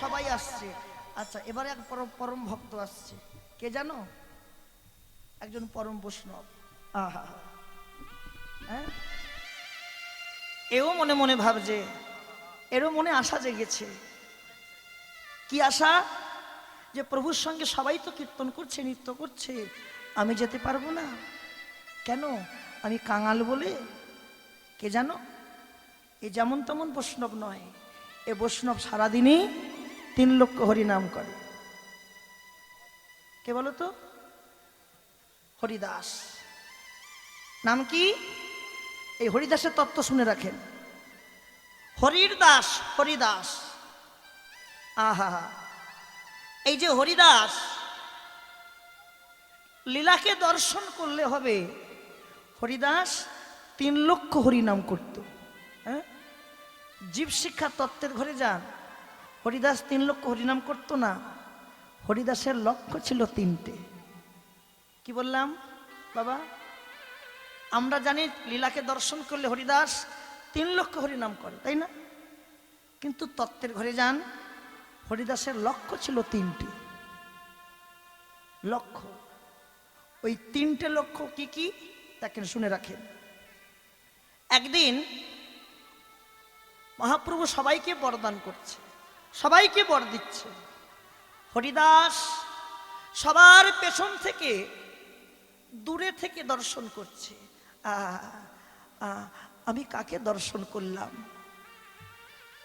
সবাই আসছে। আচ্ছা এবারে এক পরম পরম ভক্ত আসছে। কে জানো? একজন পরম বৈষ্ণব। আহা। হ্যাঁ? এও মনে মনে ভাবছে, এরও মনে আশা জেগেছে। কি আশা? যে প্রভুর সঙ্গে সবাই তো কীর্তন করছে, নৃত্য করছে। আমি যেতে পারব না। কেন? আমি কাঙাল বলে? কে জানো? এ যেমন তেমন বৈষ্ণব নয়। এ বৈষ্ণব সারাদিনই তিন লক্ষ হরিনাম করে। কে বলো তো? হরিদাস। নাম কি? এই হরিদাসের তত্ত্ব শুনে রাখেন। হরির দাস হরিদাস আহা। এই যে হরিদাস, লীলাকে দর্শন করলে হবে। হরিদাস তিন লক্ষ হরিনাম করত। হ্যাঁ? জীব শিক্ষা তত্ত্বের ঘরে যান। হরিদাস তিন লক্ষ হরিনাম করতো না। হরিদাসের লক্ষ্য ছিল তিনটে। কি বললাম? বাবা, আমরা জানি লীলাকে দর্শন করলে হরিদাস তিন লক্ষ হরিনাম করে, তাই না? কিন্তু তত্ত্বের ঘরে যান, হরিদাসের লক্ষ্য ছিল তিনটি। লক্ষ্য। ওই তিনটে লক্ষ্য কি কি? দেখেন, শুনে রাখেন। একদিন মহাপ্রভু সবাইকে বরদান করছে। সবাইকে বর দিচ্ছে। হরিদাস সবার পেছন থেকে দূরে থেকে দর্শন করছে। আমি কাকে দর্শন করলাম?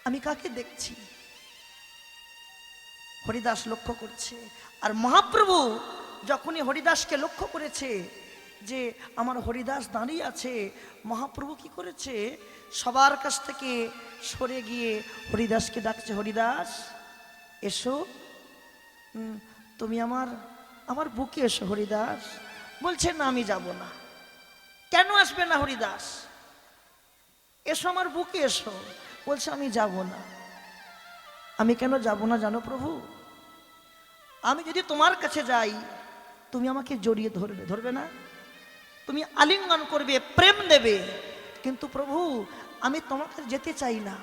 আমি কাকে দেখছি? হরিদাস লক্ষ্য করছে। আর মহাপ্রভু যখনই হরিদাসকে লক্ষ্য করেছে যে আমার হরিদাস দাঁড়িয়ে আছে, মহাপ্রভু কি করেছে? সবার কাছ থেকে সরে গিয়ে হরিদাসকে ডাকছে, হরিদাস, এসো। তুমি আমার আমার বুকে এসো, হরিদাস। বলছে, না, আমি যাব না। কেন আসবে না হরিদাস? এসো আমার বুকে এসো। বলছে, আমি যাব না। আমি কেন যাব না জানো প্রভু? আমি যদি তোমার কাছে যাই, তুমি আমাকে জড়িয়ে ধরবে ধরবে না? তুমি আলিঙ্গন করবে, প্রেম দেবে। কিন্তু প্রভু, আমি তোমার কাছে যেতে চাই না।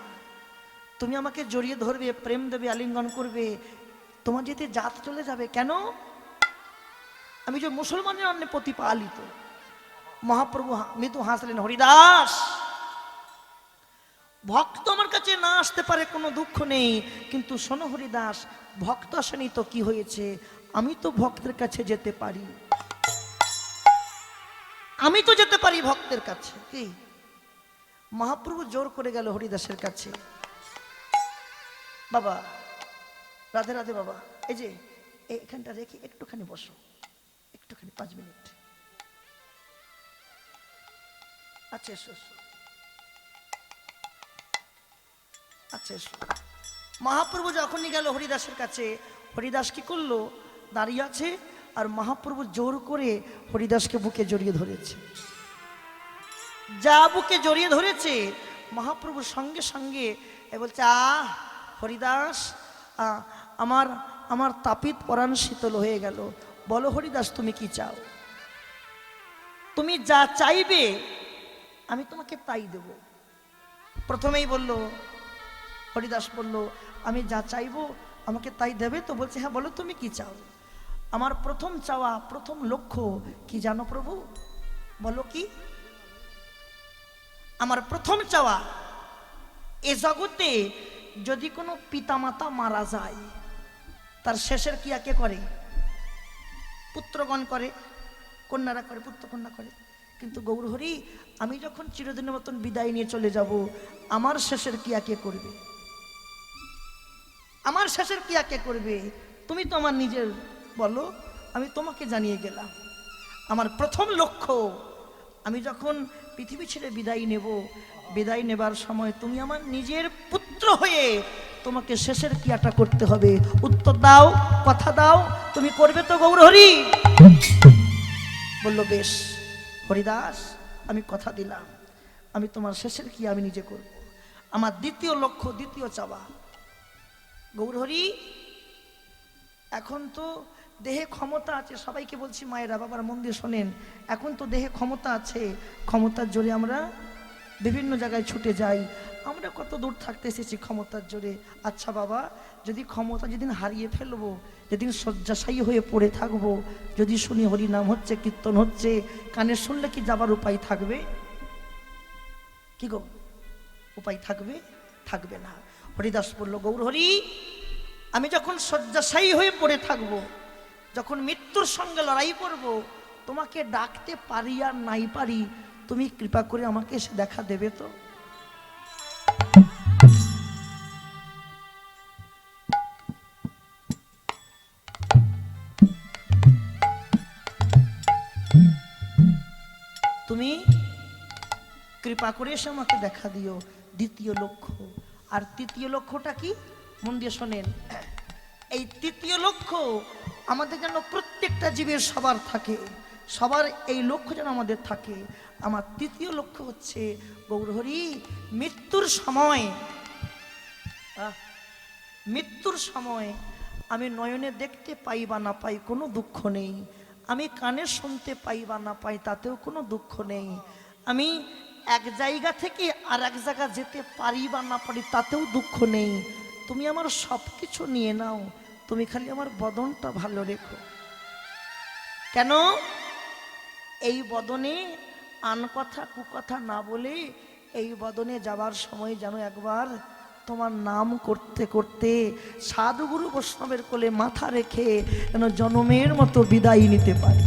তুমি আমাকে জড়িয়ে ধরবে, প্রেম দেবে, আলিঙ্গন করবে। তোমার যেতে জাত চলে যাবে। কেন? আমি যে মুসলমানের অন্য প্রতিপালিত। মহাপ্রভু মৃদু হাসলেন, হরিদাস, ভক্ত আমার কাছে না আসতে পারে, কোনো দুঃখ নেই। কিন্তু শোনো হরিদাস, ভক্ত আসেনি তো কি হয়েছে? আমি তো ভক্তের কাছে যেতে পারি। আমি তো যেতে পারি ভক্তের কাছে। কি? মহাপ্রভু জোর করে গেল হরিদাসের কাছে। বাবা, রাধে রাধে বাবা, এই যে, এখানটা রেখে একটুখানি বসো। একটুখানি পাঁচ মিনিট। আচ্ছা এসো এসো। আচ্ছা এসো। মহাপ্রভু যখনই গেল হরিদাসের কাছে, হরিদাস কি করল? দাঁড়িয়ে আছে? আর মহাপ্রভু জোর করে হরিদাসকে বুকে জড়িয়ে ধরেছে। যা বুকে জড়িয়ে ধরেছে, মহাপ্রভুর সঙ্গে সঙ্গে এ বলছে, আহ, হরিদাস আমার আমার তাপিত পরাণ শীতল হয়ে গেল। বলো হরিদাস, তুমি কি চাও? তুমি যা চাইবে, আমি তোমাকে তাই দেব। প্রথমেই বলল, হরিদাস বলল, আমি যা চাইব, আমাকে তাই দেবে? তো বলছে হ্যাঁ বলো তুমি কি চাও? আমার প্রথম চাওয়া, প্রথম লক্ষ্য কি জানো প্রভু? বলো কি? আমার প্রথম চাওয়া, এ জগতে যদি কোনো পিতামাতা মারা যায়, তার শেষের ক্রিয়া কে করে? পুত্রগণ করে, কন্যারা করে, পুত্রকন্যা করে। কিন্তু গৌরহরি, আমি যখন চিরদিনের মতন বিদায় নিয়ে চলে যাব, আমার শেষের ক্রিয়া কে করবে? আমার শেষের ক্রিয়া কে করবে? তুমি তো আমার নিজের বলো, আমি তোমাকে জানিয়ে গেলাম। আমার প্রথম লক্ষ্য, আমি যখন পৃথিবী ছেড়ে বিদায় নেব, বিদায় নেবার সময় তুমি আমার নিজের পুত্র হয়ে তোমাকে শেষের ক্রিয়াটা করতে হবে। উত্তর দাও, কথা দাও, তুমি করবে তো গৌরহরি। বলল, বেশ, হরিদাস, আমি কথা দিলাম। আমি তোমার শেষের কি আমি নিজে করব। আমার দ্বিতীয় লক্ষ্য, দ্বিতীয় চাওয়া। গৌরহরি, এখন তো দেহে ক্ষমতা আছে, সবাইকে বলছি মায়েরা, বাবার মন দিয়ে শোনেন। এখন তো দেহে ক্ষমতা আছে, ক্ষমতার জোরে আমরা বিভিন্ন জায়গায় ছুটে যাই। আমরা কত দূর থাকতে এসেছি ক্ষমতার জোরে। আচ্ছা বাবা, যদি ক্ষমতা যেদিন হারিয়ে ফেলব, যেদিন শয্যাশায়ী হয়ে পড়ে থাকব, যদি শুনি হরিনাম হচ্ছে, কীর্তন হচ্ছে, কানে শুনলে কি যাবার উপায় থাকবে? কি গো? উপায় থাকবে? থাকবে না। হরিদাস বলল, গৌর হরি, আমি যখন শয্যাশায়ী হয়ে পড়ে থাকব যখন মৃত্যুর সঙ্গে লড়াই করব, তোমাকে ডাকতে পারি আর নাই পারি, তুমি কৃপা করে আমাকে এসে দেখা দেবে তো? তুমি কৃপা করে এসে আমাকে দেখা দিও, দ্বিতীয় লক্ষ্য। আর তৃতীয় লক্ষ্যটা কি? মন দিয়ে শোনেন। এই তৃতীয় লক্ষ্য আমাদের যেন প্রত্যেকটা জীবের সবার থাকে, সবার এই লক্ষ্য যেন আমাদের থাকে। আমার তৃতীয় লক্ষ্য হচ্ছে, গৌরহরি, মৃত্যুর সময়। মৃত্যুর সময় আমি নয়নে দেখতে পাই বা না পাই কোনো দুঃখ নেই। আমি কানে শুনতে পাই বা না পাই তাতেও কোনো দুঃখ নেই। আমি এক জায়গা থেকে আর এক জায়গা যেতে পারি বা না পারি তাতেও দুঃখ নেই। তুমি আমার সব কিছু নিয়ে নাও তুমি খালি আমার বদনটা ভালো রেখো। কেন? এই বদনে আন কথা কুকথা না বলে এই বদনে যাবার সময় যেন একবার তোমার নাম করতে করতে সাধুগুরু বৈষ্ণবের কোলে মাথা রেখে যেন জনমের মতো বিদায় নিতে পারি।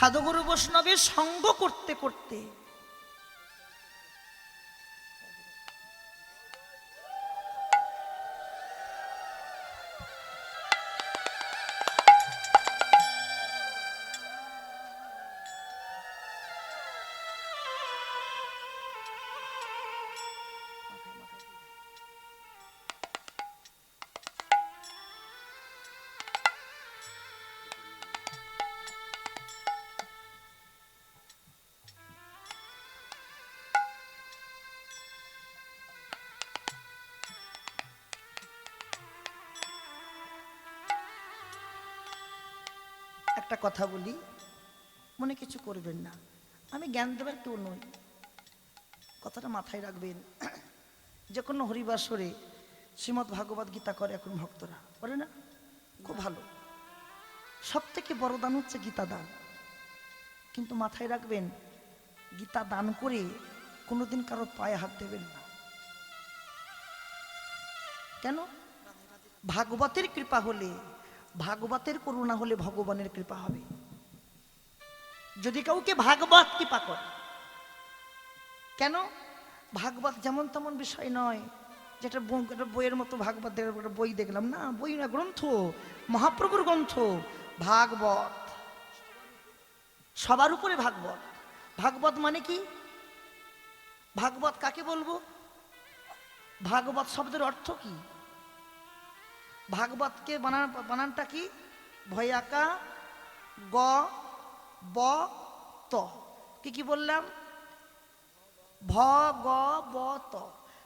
সাধুগুরু বৈষ্ণবের সঙ্গ করতে করতে একটা কথা বলি, মনে কিছু করবেন না। আমি জ্ঞান দেবার কেউ নই। কথাটা মাথায় রাখবেন যে কোনো হরিবাসরে শ্রীমৎ ভাগবত গীতা করে এখন ভক্তরা। করে না? খুব ভালো। সব থেকে বড় দান হচ্ছে গীতা দান। কিন্তু মাথায় রাখবেন, গীতা দান করে কোনোদিন কারও পায়ে হাত দেবেন না। কেন? ভাগবতের কৃপা হলে ভাগবতের করুণা হলে ভগবানের কৃপা হবে। যদি কাউকে ভাগবত কৃপা করে। কেন? ভাগবত যেমন তেমন বিষয় নয়। যেটা বইয়ের মতো ভাগবত বই দেখলাম না? বই না গ্রন্থ, মহাপ্রভুর গ্রন্থ, ভাগবত। সবার উপরে ভাগবত। ভাগবত মানে কি? ভাগবত কাকে বলব? ভাগবত শব্দের অর্থ কি? ভাগবতকে বানান, বানানটা কি? ভয়াকা, গ, ব, ত। কি কি বললাম? ভ, গ, ব, ত।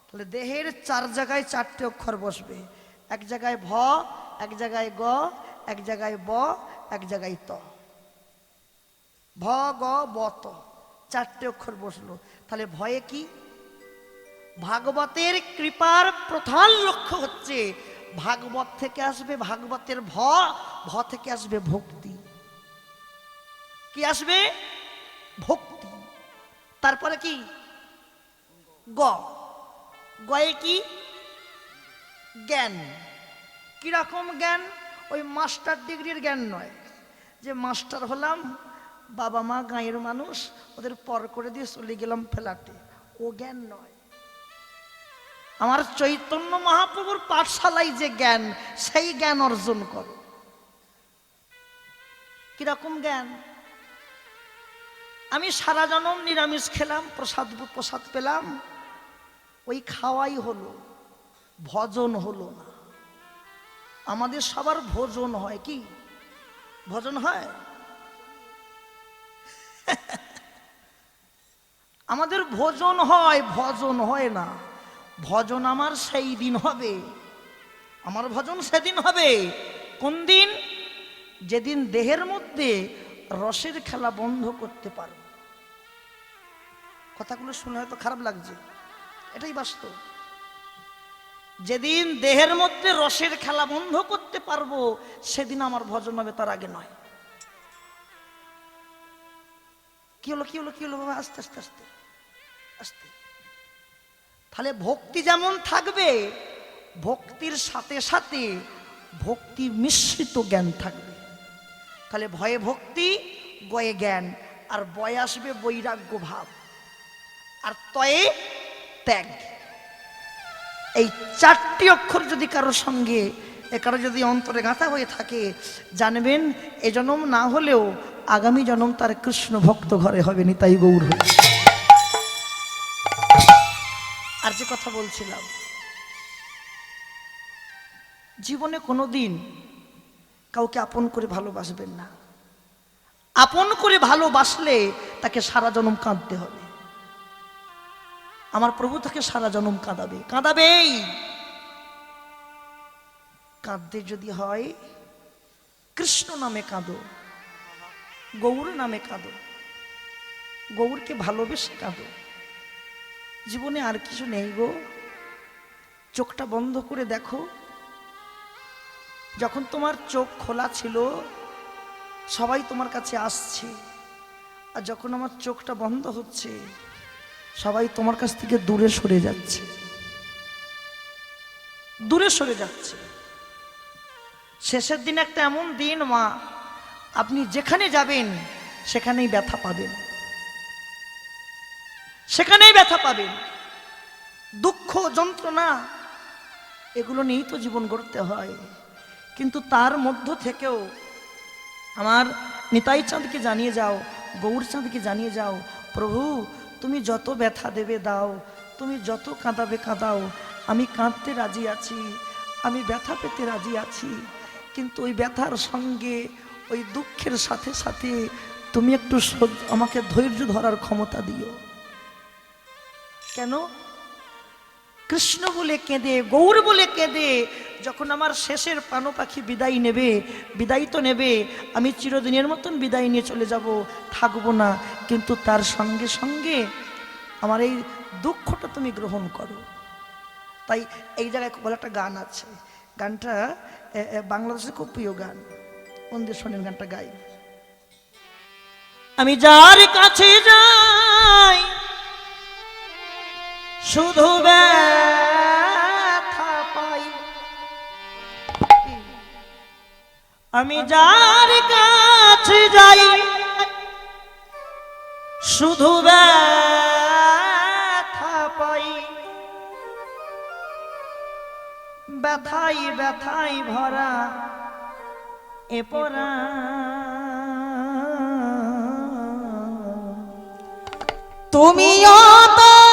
তাহলে দেহের চার জায়গায় চারটে অক্ষর বসবে। এক জায়গায় ভ, এক জায়গায় গ, এক জায়গায় ব, এক জায়গায় ত। ভ, গ, ব, ত। চারটে অক্ষর বসল। তাহলে ভয়ে কি? ভাগবতের কৃপার প্রধান লক্ষ্য হচ্ছে ভাগবত থেকে আসবে ভাগবতের ভ ভ থেকে আসবে ভক্তি। কি আসবে? ভক্তি। তারপরে কি? গ। গয়ে কি? জ্ঞান। কীরকম জ্ঞান? ওই মাস্টার ডিগ্রির জ্ঞান নয়। যে মাস্টার হলাম, বাবা মা, গাঁয়ের মানুষ, ওদের পর করে দিয়ে চলে গেলাম ফ্ল্যাটে। ও জ্ঞান নয়। আমার চৈতন্য মহাপ্রভুর পাঠশালায় যে জ্ঞান, সেই জ্ঞান অর্জন করো। কীরকম জ্ঞান? আমি সারা জনম নিরামিষ খেলাম, প্রসাদ প্রসাদ পেলাম। ওই খাওয়াই হলো, ভজন হলো না। আমাদের সবার ভোজন হয় কি? ভজন হয়? আমাদের ভোজন হয়, ভজন হয় না। ভজন আমার সেই দিন হবে। আমার ভজন সেদিন হবে। কোন দিন? যেদিন দেহের মধ্যে রসের খেলা বন্ধ করতে পারব। কথাগুলো শুনে হয়তো খারাপ লাগছে। এটাই বাস্তব। যেদিন দেহের মধ্যে রসের খেলা বন্ধ করতে পারব, সেদিন আমার ভজন হবে, তার আগে নয়। কি হলো কি হলো কি হলো, বাবা? আস্তে আস্তে আস্তে আস্তে। তাহলে ভক্তি যেমন থাকবে, ভক্তির সাথে সাথে ভক্তি মিশ্রিত জ্ঞান থাকবে। তাহলে ভয়ে ভক্তি, গয়ে জ্ঞান, আর বয়ে আসবে বৈরাগ্য ভাব আর তয়ে ত্যাগ। এই চারটি অক্ষর যদি কারোর সঙ্গে, এ কারও যদি অন্তরে গাঁথা হয়ে থাকে, জানবেন এ জন্ম না হলেও আগামী জনম তার কৃষ্ণ ভক্ত ঘরে হবে, নিতাই গৌর হয়ে। যে কথা বলছিলাম। জীবনে কোনো দিন কাউকে আপন করে ভালোবাসবেন না। আপন করে ভালোবাসলে তাকে সারা জনম কাঁদতে হবে। আমার প্রভু তাকে সারা জনম কাঁদাবে। কাঁদাবেই। কাঁদতে যদি হয়, কৃষ্ণ নামে কাঁদো, গৌর নামে কাঁদো, গৌরকে ভালোবেসে কাঁদো। জীবনে আর কিছু নেই গো। চোখটা বন্ধ করে দেখো। যখন তোমার চোখ খোলা ছিল, সবাই তোমার কাছে আসছে। আর যখন আমার চোখটা বন্ধ হচ্ছে, সবাই তোমার কাছ থেকে দূরে সরে যাচ্ছে। দূরে সরে যাচ্ছে। শেষের দিন একটা এমন দিন, মা। আপনি যেখানে যাবেন, সেখানেই ব্যথা পাবেন। সেখানেই ব্যথা পাবেন। দুঃখ, যন্ত্রণা, এগুলো নিয়েই তো জীবন গড়তে হয়। কিন্তু তার মধ্য থেকেও আমার নিতাই চাঁদকে জানিয়ে যাও, গৌর চাঁদকে জানিয়ে যাও, প্রভু, তুমি যত ব্যথা দেবে দাও, তুমি যত কাঁদাবে কাঁদাও, আমি কাঁদতে রাজি আছি, আমি ব্যথা পেতে রাজি আছি। কিন্তু ওই ব্যথার সঙ্গে, ওই দুঃখের সাথে সাথে তুমি একটু আমাকে ধৈর্য ধরার ক্ষমতা দিও। কেন? কৃষ্ণ বলে কেঁদে, গৌর বলে কেঁদে, যখন আমার শেষের পানো পাখি বিদায় নেবে, বিদায় তো নেবে, আমি চিরদিনের মতন বিদায় নিয়ে চলে যাব, থাকব না। কিন্তু তার সঙ্গে সঙ্গে আমার এই দুঃখটা তুমি গ্রহণ করো। তাই এই জায়গায় বলে একটা গান আছে। গানটা বাংলাদেশের খুব প্রিয় গান। মন দিয়ে শোনেন গানটা গাই। আমি যার কাছে যাই শুধু পাই। আমি যার কাছে যাই, শুধু ব্যথা পাই। ব্যথাই ব্যথাই ভরা এ পরা। তুমিও তো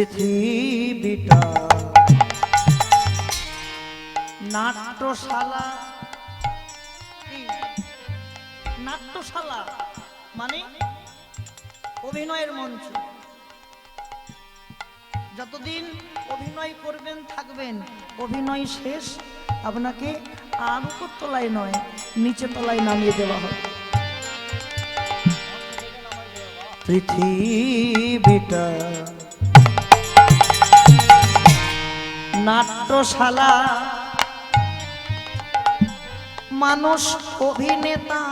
পৃথিবীটা। নাট্যশালা। নাট্যশালা মানে অভিনয়ের মঞ্চ। যতদিন অভিনয় করবেন, থাকবেন, অভিনয় শেষ, আপনাকে আর উপর তলায় নয়, নিচে তলায় নামিয়ে দেওয়া হবে। পৃথিবীটা নাট্যশালা। মানুষ অভিনেতা।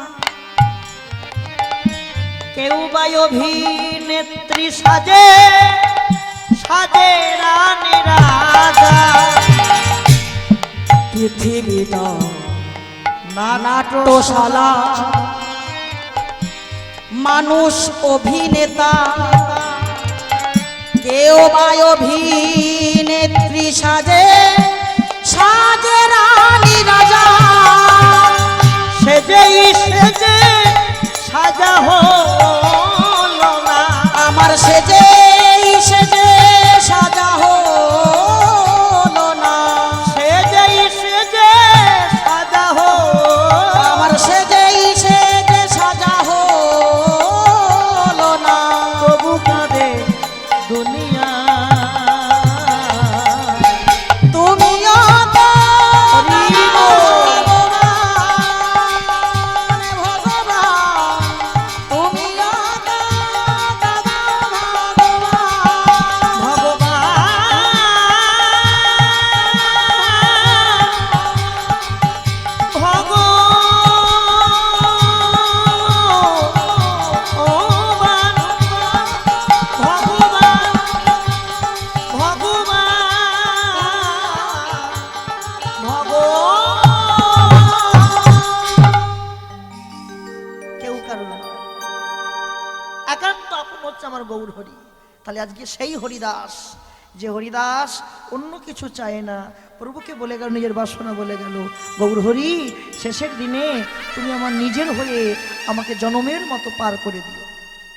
কেউ বা অভিনেত্রী সাজে সাজে রানী রাজা। পৃথিবীটা নাট্যশালা। মানুষ অভিনেতা। কেউ বা অভিনেত্রী সাজে সাজে রানী রাজা। সেজেই সেজে সাজা হলো হরিদাস যে হরিদাস অন্য কিছু চায় না। প্রভুকে বলে গেল, নিজের বাসনা বলে গেল, গৌর হরি, শেষের দিনে তুমি আমার নিজের হয়ে আমাকে জনমের মতো পার করে দিও।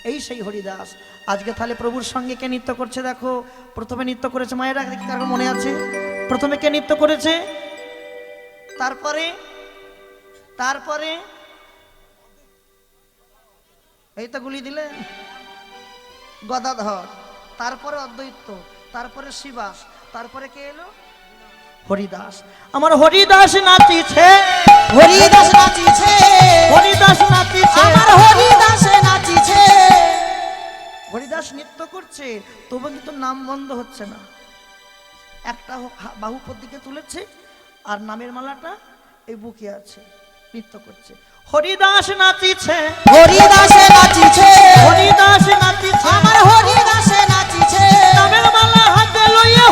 এই সেই হরিদাস আজকে তাহলে প্রভুর সঙ্গে কে নৃত্য করছে দেখো? প্রথমে নৃত্য করেছে মায়েরা দেখি কারও মনে আছে? প্রথমে কে নৃত্য করেছে? তারপরে তারপরে? এই তো গুলি দিলেন। গদাধর। তারপরে অদ্বৈত তারপরে শিবাস তারপরে কে এলো? হরিদাস। আমার হরিদাস নাচিছে। হরিদাস নাচিছে। হরিদাস নাচিছে। আমার হরিদাস নাচিছে। হরিদাস নৃত্য করছে তবু কিন্তু নাম বন্ধ হচ্ছে না। একটা বাহু দিকে তুলেছে আর নামের মালাটা এই বুকে আছে নৃত্য করছে। হরিদাস নাচিছে। হরিদাস নাচিছে। হরিদাস নাচিছে। আমার হরিদাস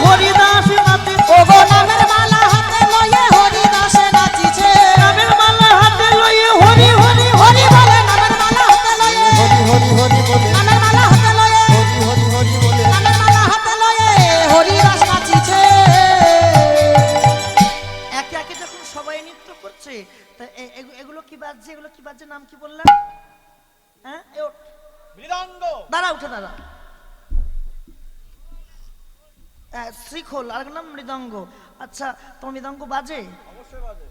হরিদাস নাচিছে ওগো নামের মালা হাতে লয়ে হরিদাস নাচিছে। নামের মালা হাতে লইয়া হরি হরি হরি বলে। নামের মালা হাতে লয়ে। হরি হরি হরি বলে। নামের মালা হাতে লয়ে। হরি হরি হরি বলে। নামের মালা হাতে লয়ে হরিদাস নাচিছে। একে একে যখন সবাই নৃত্য করছে তা এগু- এগুলো কি বাজছে? এগুলো কি বাজছে? নাম কি বললাম? হ্যাঁ। দাঁড়া উঠে দাঁড়া শ্রীখোল আর নাম মৃদঙ্গ। আচ্ছা তোমার মৃদঙ্গ বাজে? অবশ্যই বাজে।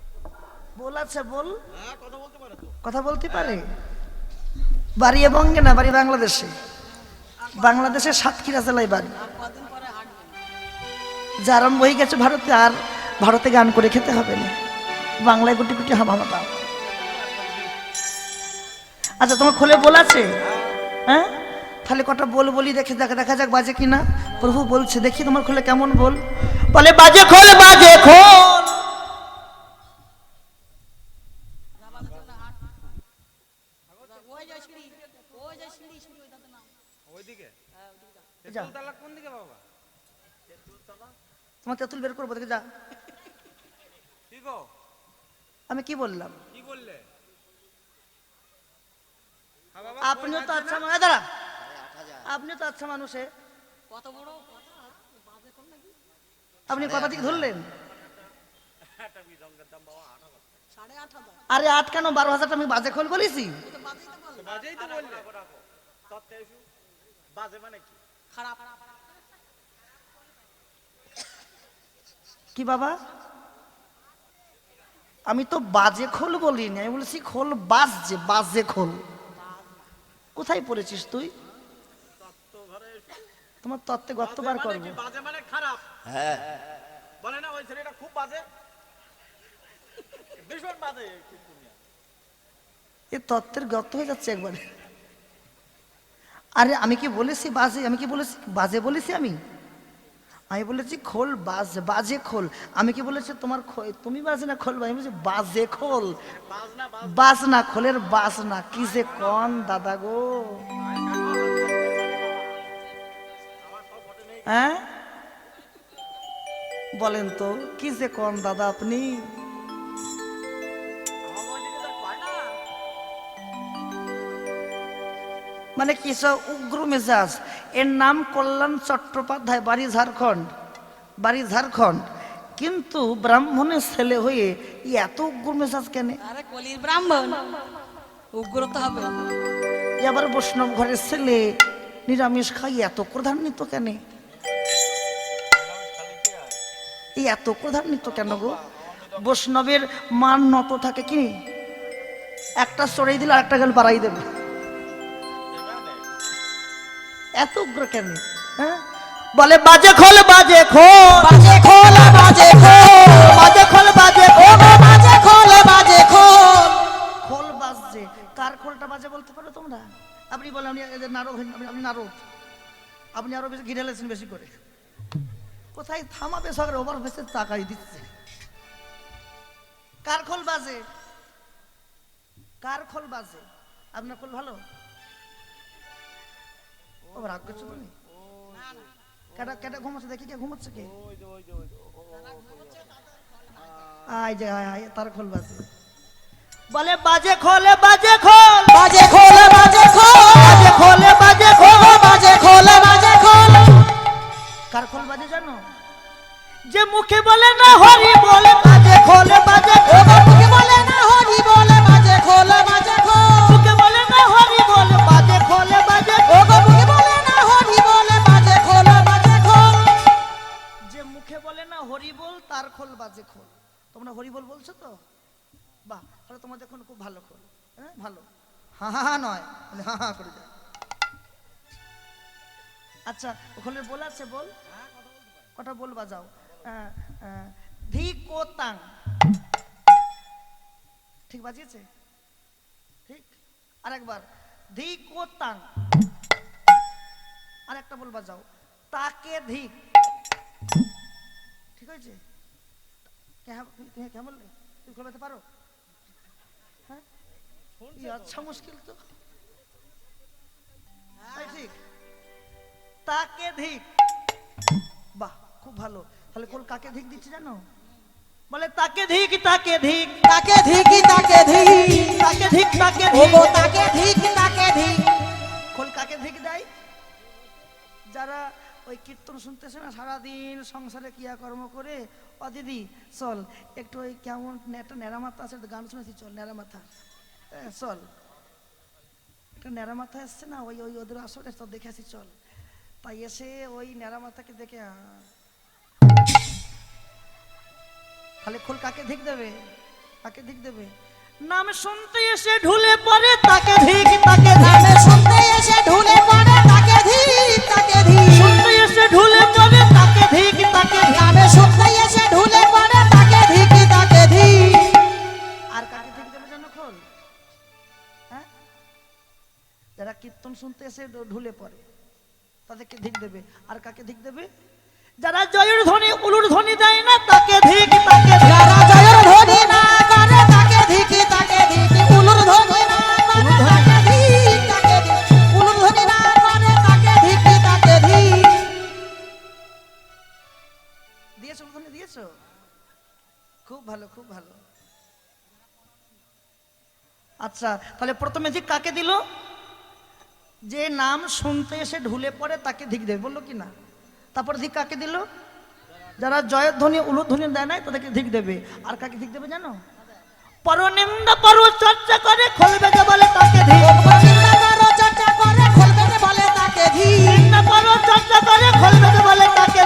বল আছে বল। হ্যাঁ কথা বলতে পারে কথা বলতে পারে? বাড়ি বঙ্গে না বাড়ি বাংলাদেশে? বাংলাদেশের সাতক্ষীরা জেলায় বাড়ি। যে আরম্ভ হয়ে গেছে ভারতে আর ভারতে গান করে খেতে হবে না। বাংলায় গুটি গুটি হামা দাও। আচ্ছা তোমার খোলে বল আছে? হ্যাঁ? তাহলে কটা বল বলি দেখে দেখা দেখা যাক বাজে কিনা। প্রভু বলছে দেখি তোমার খোলে কেমন বল। বলে বাজে খোল বাজে খোল। তোমার তেঁতুল বের করব দেখে যা। আমি কি বললাম? কি আপনিও তো আচ্ছা দাঁড়া। আপনিও তো আচ্ছা মানুষে। আপনি কথা ঠিক ধরলেন? আরে আট কেন? বারো হাজার আমি বাজে খোল বলেছি। কি বাবা? আমি তো বাজে খোল বলিনি আমি বলেছি খোল বাজছে বাজে খোল। কোথায় পড়েছিস তুই? তোমার তত্ত্বে গর্ত বার মানে বাজে মানে খারাপ? হ্যাঁ। বলে না ওই ছেলেটা খুব বাজে। ভীষণ বাজে এ তত্ত্বের গর্ত হয়ে যাচ্ছে একবারে। আরে আমি কি বলেছি বাজে? আমি কি বলেছি? বাজে বলেছি আমি? আমি বলেছি খোল বাজ বাজে খোল। আমি কি বলেছি তোমার খো- তুমি বাজে না খোল? আমি বলেছি বাজে খোল। বাজ না বাজ বাজ না খোলের বাজ না কি যে কন দাদা গো। হ্যাঁ? বলেন তো কি যে কন দাদা আপনি? মানে কি উগ্র মেজাজ? এর নাম কল্যাণ চট্টোপাধ্যায় বাড়ি ঝাড়খণ্ড। বাড়ি ঝাড়খণ্ড। কিন্তু ব্রাহ্মণের ছেলে হয়ে এত উগ্র মেজাজ কেন? ব্রাহ্মণ। উগ্র তো হবে। ই আবার বৈষ্ণব ঘরের ছেলে নিরামিষ খাই এত ক্রধান্বিত কেন? এই এত ক্রধান্বিত কেন গো? বৈষ্ণবের মান নত থাকে কি? একটা চড়াই দিলে আরেকটা গেল বাড়াই দেবে। এত উগ্র কেন? হ্যাঁ? বলে বাজে খোল বাজে খোল। বাজে খোল বাজে খোল। বাজে খোল বাজে খোল। বাজে খোল বাজে খোল। খোল বাজছে। কার খোলটা বাজে বলতে পারো তোমরা? আপনি বলে আপনি এদের নারদ আপনি নারদ। আপনি আরও বেশি ঘিরে লেছেন বেশি করে। কোথায় থামাবে সকালে? ওভার ভেসে তাকাই দিচ্ছে। কার খোল বাজে? কার খোল বাজে? আপনার খোল ভালো? ও রাগ করছ তুমি? কেটা কেটা ঘুমাচ্ছে? দেখি কে ঘুমাচ্ছে কে? আয় যে আয় আয় তার খোল বাজে। বলে বাজে খোলে বাজে খোল। বাজে খোল বাজে খোল। বাজে খোলে বাজে খোল বাজে খোল। কার খোল বাজে জানো? যে মুখে বলে না হরি বলে বাজে খোলে বাজে মুখে বলে না হরি বলে বাজে খোল বাজে মুখে বলে না হরি বলে বাজে খোলে বাজে মুখে বলে না হরি বলে বাজে খোল বাজে যে মুখে বলে না হরি বল তার খোল বাজে খোল। তোমরা হরি বল বলছো তো? বাহ তাহলে তোমাদের এখন খুব ভালো খোল। হ্যাঁ ভালো। হা হা হা নয়। হা হা করে যায়। আচ্ছা ওখানে বল আছে বল। কটা বল বাজাও। আহ, আহ, ধি কো ঠিক বাজিয়েছে? ঠিক? আরেকবার। তাং আরেকটা বল বাজাও। তাকে ধিক ঠিক হয়েছে? কেমন তুমি খোলাতে পারো? হ্যাঁ? আচ্ছা মুশকিল তো। ঠিক? তাকে ধিক। বাহ খুব ভালো। তাহলে কোল কাকে ধিক দিচ্ছে জানো? বলে তাকে ধিক তাকে ধিক তাকে ধিকি তাকে ধিক তাকে ধিক তাকে ও ধিক তাকে ধিক তাকে ধিক। খোল কাকে ধিক দেয়? যারা ওই কীর্তন শুনতেছে না সারাদিন সংসারে ক্রিয়াকর্ম করে ও দিদি চল একটু ওই কেমন একটা ন্যাড়া মাথা আছে গান শুনেছি চল ন্যাড়া মাথা হ্যাঁ, চল। একটা ন্যাড়া মাথা এসছে না ওই ওই ওদের আসলে তো দেখে আসি চল। তাই এসে ওই ন্যাড়া মাথাকে দেখে তাহলে খোল কাকে ধিক দেবে? কাকে ধিক দেবে? নাম শুনতে এসে ঢুলে পড়ে, তাকে ধিক তাকে নামে শুনতে এসে ঢুলে পড়ে, তাকে ধিক তাকে ধিক শুনতে এসে ঢুলে পড়ে, তাকে ধিক তাকে নামে শুনতে এসে ঢুলে পড়ে, তাকে ধিকি তাকে ধিক আর কাকে ধিক দেবে জানো খোল? হ্যাঁ? যারা কীর্তন শুনতে এসে ঢুলে পড়ে। তাদেরকে ধিক দেবে। আর কাকে ধিক দেবে? যারা জয়ের ধ্বনি উলুর ধ্বনি দেয় না তাকে ধিক তাকে যারা জয়ের ধ্বনি না করে তাকে ধিকি তাকে ধিকি। উলুর ধ্বনি না করে তাকে ধিক তাকে ধিক। উলুর ধ্বনি না করে তাকে ধিকি তাকে ধিক। দিয়েছ ধ্বনি দিয়েছ? খুব ভালো খুব ভালো। আচ্ছা তাহলে প্রথমে যে কাকে দিল? যে নাম শুনতে এসে ঢুলে পড়ে তাকে ধিক দেবে বলল কি না? তারপর ধিক কাকে দিল? যারা জয়ের ধ্বনি উলুর ধ্বনি দেয় নাই তাদেরকে ধিক দেবে। আর কাকে ধিক দেবে জানো? পরনিন্দা পর চর্চা করে খলবে যে বলে তাকে ধিক। চর্চা করে খোলবে যে বলে তাকে ধিক। পর চর্চা করে খলবে যে বলে তাকে